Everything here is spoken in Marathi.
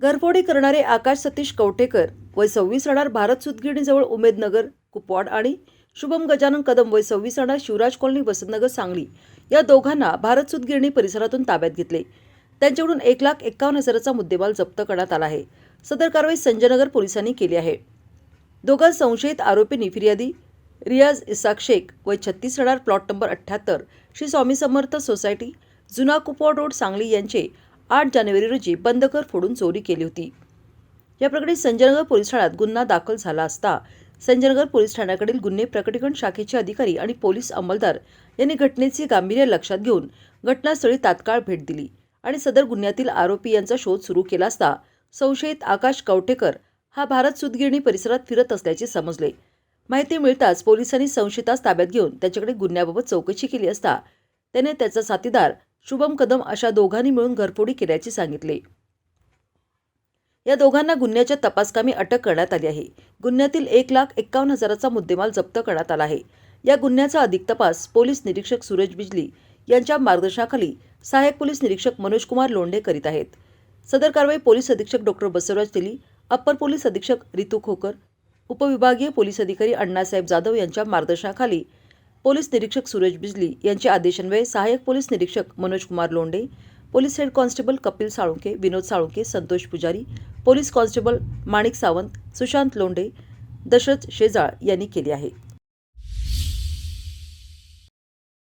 घरफोडी करणारे आकाश सतीश कवटेकर वय सव्वीस राहणार भारत सुतगिरणीजवळ उमेदनगर कुपवाड आणि शुभम गजानन कदम वय सव्वीस राहणार शिवराज कॉलनी वसंतनगर सांगली. या दोघांना भारत सुतगिरणी परिसरातून ताब्यात घेतले. त्यांच्याकडून एक लाख एक्कावन्न हजाराचा मुद्देमाल जप्त करण्यात आला आहे. सदर कारवाई संजयनगर पोलिसांनी केली आहे. दोघा संशयित आरोपींनी फिर्यादी रियाज इसाक शेख वय छत्तीस राहणार प्लॉट नंबर अठ्ठ्याहत्तर श्री स्वामी समर्थ सोसायटी जुना कुपवाड रोड सांगली यांचे आठ जानेवारी रोजी बंद घर फोडून चोरी केली होती. या प्रकरणी संजयनगर पोलीस ठाण्यात गुन्हा दाखल झाला असता संजयनगर पोलीस ठाण्याकडील गुन्हे प्रकटीकरण शाखेचे अधिकारी आणि पोलीस अंमलदार यांनी घटनेचे गांभीर्य लक्षात घेऊन घटनास्थळी तात्काळ भेट दिली आणि सदर गुन्ह्यातील आरोपी यांचा शोध सुरू केला असता संशयित आकाश कवटेकर हा भारत सुतगिरणी परिसरात फिरत असल्याचे समजले. माहिती मिळताच पोलिसांनी संशयितास ताब्यात घेऊन त्याच्याकडे गुन्ह्याबाबत चौकशी केली असता त्याने त्याचा साथीदार शुभम कदम अशा दोघांनी मिळून घरफोडी केल्याचे सांगितले. या दोघांना गुन्ह्याच्या तपासकामी अटक करण्यात आली आहे. गुन्ह्यातील एक लाख एक्कावन्न हजाराचा मुद्देमाल जप्त करण्यात आला आहे. या गुन्ह्याचा अधिक तपास पोलीस निरीक्षक सूरज बिजली यांच्या मार्गदर्शनाखाली सहाय्यक पोलीस निरीक्षक मनोज कुमार लोंढे करीत आहेत. सदर कारवाई पोलीस अधीक्षक doctor Basavaraj Teli upper police अधीक्षक रितू खोकर उपविभागीय पोलीस अधिकारी अण्णासाहेब जाधव यांच्या मार्गदर्शनाखाली पोलीस निरीक्षक सुरेश बिजली यांच्या आदेशान्वये सहाय्यक पोलीस निरीक्षक Manoj Kumar Londe police head constable Kapil Salunke Vinod Salunke Santosh Pujari police constable Manik Sawant Sushant Londhe Dashrath Shejal यांनी केली आहे.